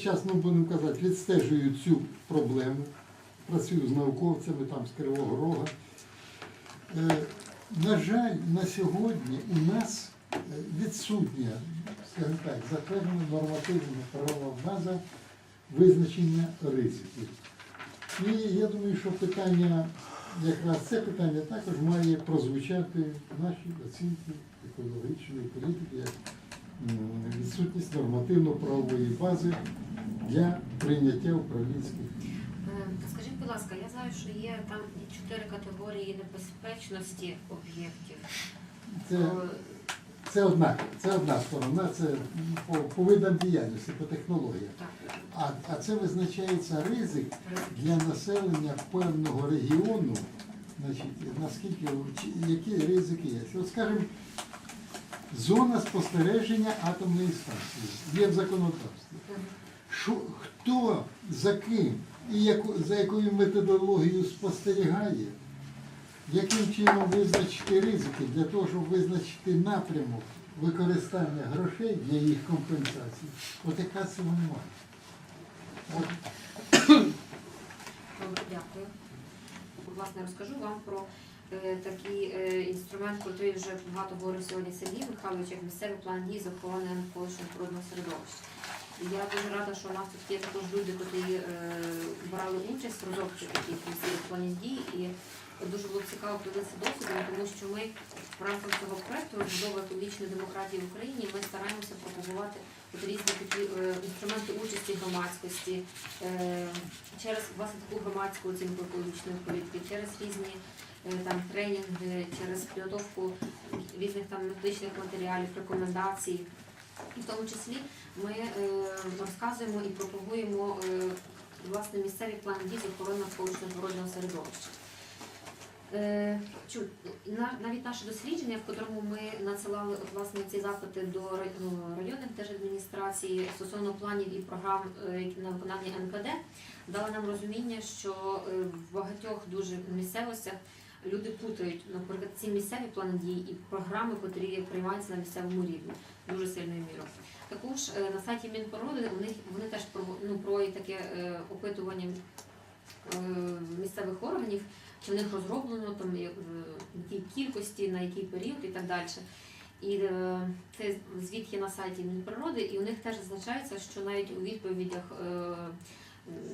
весь час, ну будемо казати, відстежую цю проблему, працюю з науковцями там з Кривого Рога. Е, На жаль, на сьогодні у нас е, відсутня, скажімо так, затверджена нормативна правова база визначення ризиків. І я думаю, що питання, якраз це питання також має прозвучати в нашій оцінці екологічної політики відсутність нормативно-правової бази для прийняття управлінських. Е, Скажіть, будь ласка, я знаю, що є там чотири категорії небезпечності об'єктів. Це, Е, це одна, це одна сторона, це по, по видам діяльності, по технологіях. А, а це визначається ризик. для населення певного регіону, значить, наскільки які ризики є. От скажімо, зона спостереження атомної станції є в законодавстві. Що, хто за ким і яку, за якою методологією спостерігає, яким чином визначити ризики для того, щоб визначити напрямок використання грошей для їх компенсації, от яка це немає. Дякую. Власне, розкажу вам про такий е, інструмент, про який вже багато говорив сьогодні Сергій Михайлович, як місцевий план дій з охорони навколишнього природного середовища. Я дуже рада, що у нас тут є також люди, які е, брали участь в розробці таких місцевих планів дій. І дуже було цікаво подивитися досвідом, тому що ми в рамках цього проекту розбудови екологічної демократії в Україні ми стараємося пропагувати різні такі е, інструменти участі громадськості е, через власне таку громадську оцінку екологічної політики, через різні е, там тренінги, через підготовку різних там методичних матеріалів, рекомендацій. І в тому числі ми е, розказуємо і пропагуємо е, власне місцеві плани дій з охорони навколишнього природного середовища. Е, навіть наше дослідження, в котрому ми надсилали от, власне ці запити до ну, районних держадміністрацій стосовно планів і програм е, на виконання НКД, дало нам розуміння, що е, в багатьох дуже місцевостях люди путають, наприклад, ці місцеві плани дій і програми, котрі приймаються на місцевому рівні дуже сильною мірою. Також е, на сайті Мінприроди у вони теж ну, проводять таке е, опитування е, місцевих органів, чи в них розроблено там якій кількості, на який період і так далі. І е, цей звіт є на сайті Мінприроди, і у них теж зазначається, що навіть у відповідях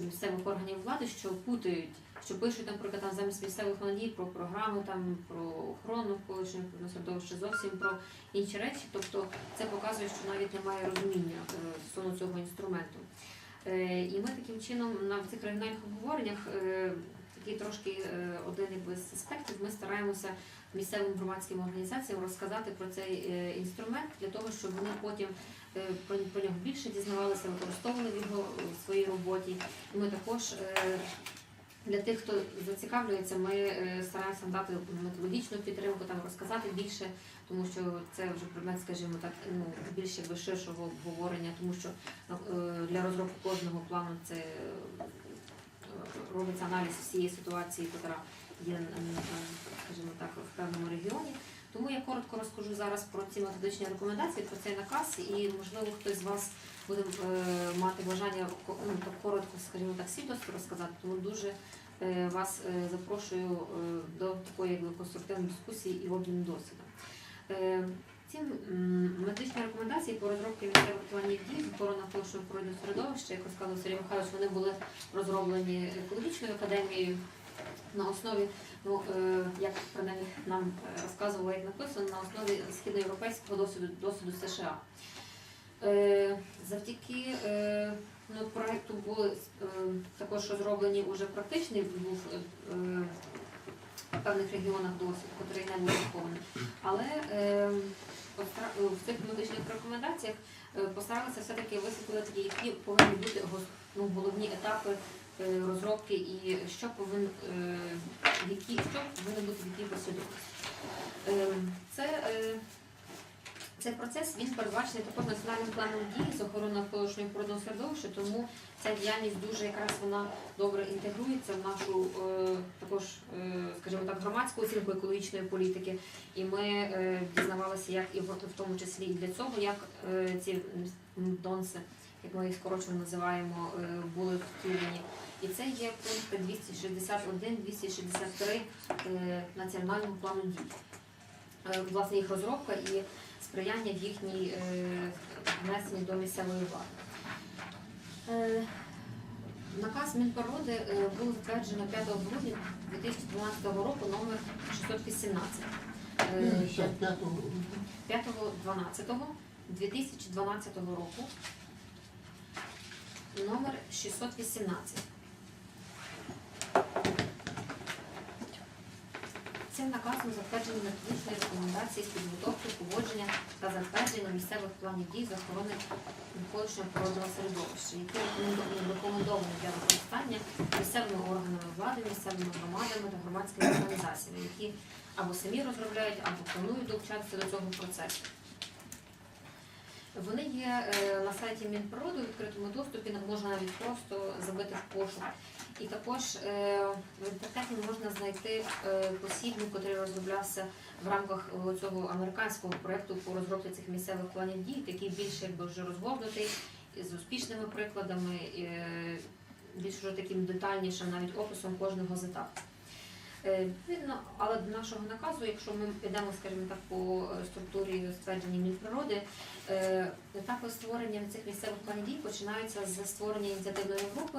місцевих органів влади, що путають, що пишуть, наприклад, там замість місцевих надій про програму, там про охорону колишнього середовища, зовсім про інші речі. Тобто це показує, що навіть немає розуміння е, стосовно цього інструменту. Е, І ми таким чином на цих регіональних обговореннях е, такий трошки один якби з аспектів. Ми стараємося місцевим громадським організаціям розказати про цей інструмент для того, щоб вони потім про про нього більше дізнавалися, використовували його в своїй роботі. І ми також для тих, хто зацікавлюється, ми е, стараємося дати методологічну підтримку, там розказати більше, тому що це вже предмет, скажімо так, ну більше якби ширшого обговорення, тому що е, для розробки кожного плану це е, робиться аналіз всієї ситуації, яка є, скажімо так, в певному регіоні. Тому я коротко розкажу зараз про ці методичні рекомендації, про цей наказ, і можливо хтось з вас буде е, мати бажання ну, коротко, скажімо так, свій розказати. Тому дуже е, вас е, запрошую до такої конструктивної дискусії і обміну досвідом. Ці м, методичні рекомендації по розробці місцевих планів дій з охорони навколишнього природного середовища, як розказав Сергій Михайлович, вони були розроблені екологічною академією на основі, ну е, як нам е, розказували, як написано, на основі східноєвропейського досвіду досвіду США. Е, Завдяки ну, проекту були також розроблені уже практичний був в певних регіонах досвід, який не був врахований. Але е, в цих медичних рекомендаціях постаралися все-таки висвітлити, які повинні бути ну, головні етапи розробки і е, що повинно бути в якій послідовності. Е, Це е, цей процес він передбачений також національним планом дій з охорони навколишнього природного середовища, тому ця діяльність дуже якраз вона добре інтегрується в нашу е, також, е, скажімо так, громадську оцінку екологічної політики. І ми е, дізнавалися, як і в, тому числі і для цього, як е, ці донси, як ми їх скорочено називаємо, е, були втілені. І це є пункти 261, 263 е, національного плану дій. Е, Власне, їх розробка і сприяння в їхній е, внесенні до місцевої влади. Наказ Мінприроди був затверджено 5 грудня 2012 року номер 618. Е, 55 грудня. 5.12.2012 року номер 618. Цим наказом затверджені методичні рекомендації з підготовки, поводження та затвердження місцевих планів дій з охорони навколишнього природного середовища, які рекомендовані для використання місцевими органами влади, місцевими громадами та громадськими організаціями, які або самі розробляють, або планують долучатися до цього процесу. Вони є е, на сайті Мінприроди в відкритому доступі, можна навіть просто забити в пошук. І також е, в інтернеті можна знайти е, посібник, який розроблявся в рамках цього американського проєкту по розробці цих місцевих планів дій, який більш якби вже розгорнутий з успішними прикладами, більш вже таким детальнішим навіть описом кожного з етапів. Е, Відповідно, але до нашого наказу, якщо ми підемо, скажімо так, по е, структурі ствердження Мінприроди, е, етапи створення цих місцевих планів дій починаються з створення ініціативної групи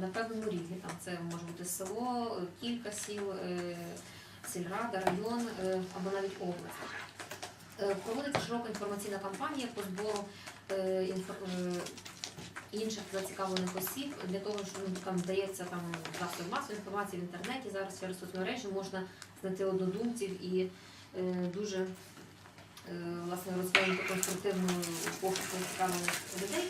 на, певному рівні. Там це може бути село, кілька сіл, сільрада, район або навіть область. Проводиться широка інформаційна кампанія по збору інших зацікавлених осіб для того, що ну, там здається там засоб масової інформації в інтернеті. Зараз через соцмережі можна знайти однодумців і е, дуже е, власне розвинути конструктивну пошуку зацікавлених людей.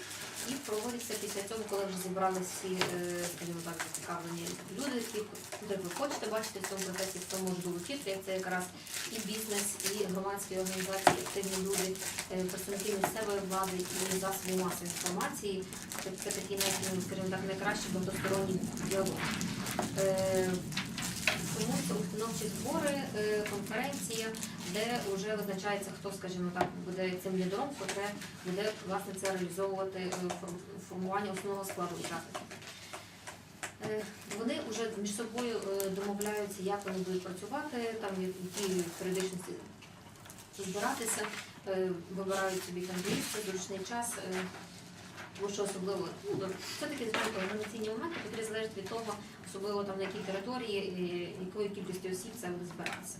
І проводиться після цього, коли вже зібрали всі, е, скажімо так, зацікавлені люди, які куди ви хочете бачити в цьому процесі, хто може долучитися. Це якраз і бізнес, і громадські організації, активні люди, е, представники місцевої влади і засоби масової інформації. Це, такий скажімо так, найкращий багатосторонній діалог. Тому установчі збори, е, конференція, де вже визначається, хто, скажімо так, буде цим лідером, котре буде власне це реалізовувати е, формування основного складу учасників. Е, Вони вже між собою домовляються, як вони будуть працювати, там які періодичності збиратися, вибирають собі там місце, зручний час. Тому що особливо ну, це такі знаєте, організаційні моменти, які залежать від того, особливо там на якій території, якої кількості осіб це буде збиратися.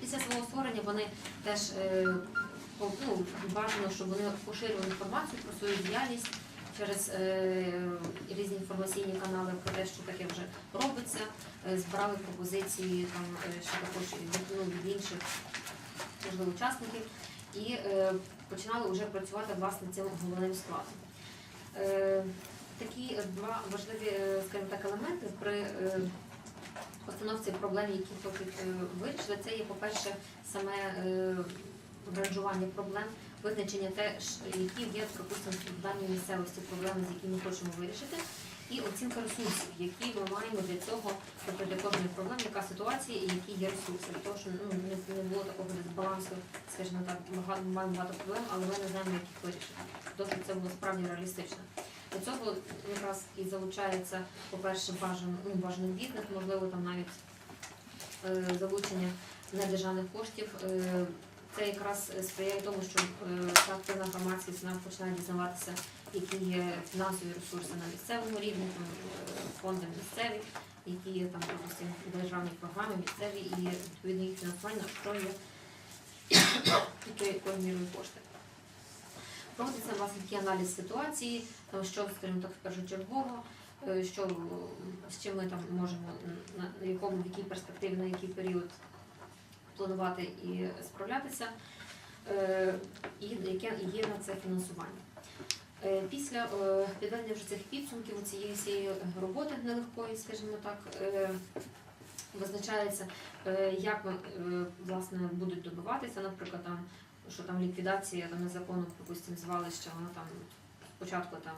Після свого створення вони теж е, ну, бажано, щоб вони поширювали інформацію про свою діяльність через е, різні інформаційні канали про те, що таке вже робиться, е, збирали пропозиції там е, ще також від, ну, від інших можливо учасників і е, починали вже працювати власне цим головним складом. Е, такі два важливі, е, скажімо так, елементи при е, постановці проблем, які хочуть е, вирішити, це є, по-перше, саме ранжування проблем, визначення те, які є, припустимо, в даній місцевості проблеми, з якими ми хочемо вирішити, і оцінка ресурсів, які ми маємо для цього, тобто для кожної проблеми, яка ситуація і які є ресурси. Того, щоб ну, не, було такого дисбалансу, скажімо так, багато, маємо багато проблем, але ми не знаємо, як їх вирішити. Тобто це було справді реалістично. Для цього якраз і залучається, по-перше, бажано, ну, бажаний бізнес, можливо, там навіть е, залучення недержавних коштів. Е, це якраз сприяє тому, що е, активна громадськість починає дізнаватися, які є фінансові ресурси на місцевому рівні, е, фонди місцеві, які є там допустим, державні програми місцеві і відповідно їх фінансування, що є якою мірою кошти. Проводиться власне такий аналіз ситуації, що, скажімо так, першочергово, е, що, е, з чим ми там можемо на якому, в якій перспективі, на який період планувати і справлятися, е, і яке є на це фінансування. Е, Після е, підведення вже цих підсумків цієї всієї роботи нелегкої, скажімо так, визначається, як власне будуть добиватися, наприклад, там, що там ліквідація там, незаконно, припустимо, звалища, воно там спочатку там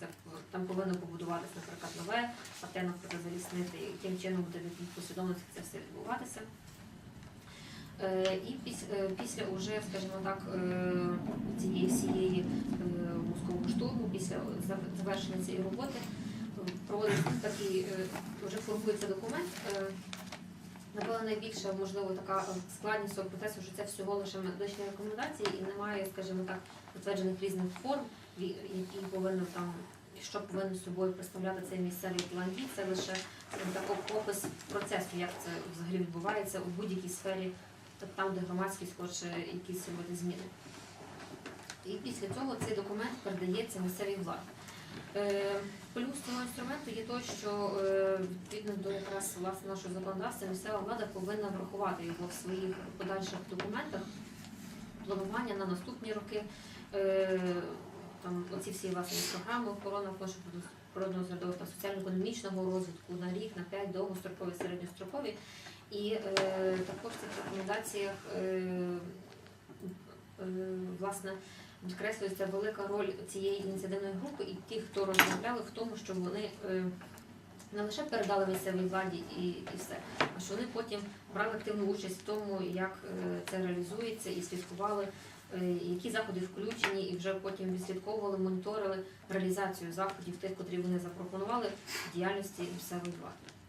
це там повинно побудуватися, наприклад, нове, а те, наприклад, заліснити, яким чином буде від це все відбуватися. Е, І після, після уже, скажімо так, е, цієї всієї е, штурму після завершення цієї роботи е, проводиться такий, е, вже формується документ. Е, Напевно, найбільша можливо така е, складність цього процесу, що це всього лише медичні рекомендації і немає, скажімо так, затверджених різних форм, які повинні там, що повинен собою представляти цей місцевий план дій. Це лише так, опис процесу, як це взагалі відбувається у будь-якій сфері, та- там, де громадськість хоче якісь робити зміни. І після цього цей документ передається місцевій владі. Е, Плюс цього інструменту є те, що е, відповідно до якраз власне нашого законодавства місцева влада повинна врахувати його в своїх подальших документах планування на наступні роки. Е, Там оці всі власне програми охорони природного середовища соціально-економічного розвитку на рік, на 5, довгострокові, середньострокові. І е, також в цих рекомендаціях е, е, власне підкреслюється велика роль цієї ініціативної групи і тих, хто розробляли в тому, що вони е, не лише передали місцевій владі і, і все, а що вони потім брали активну участь в тому, як е, це реалізується, і слідкували, е, які заходи включені, і вже потім відслідковували, моніторили реалізацію заходів тих, котрі вони запропонували в діяльності місцевої влади.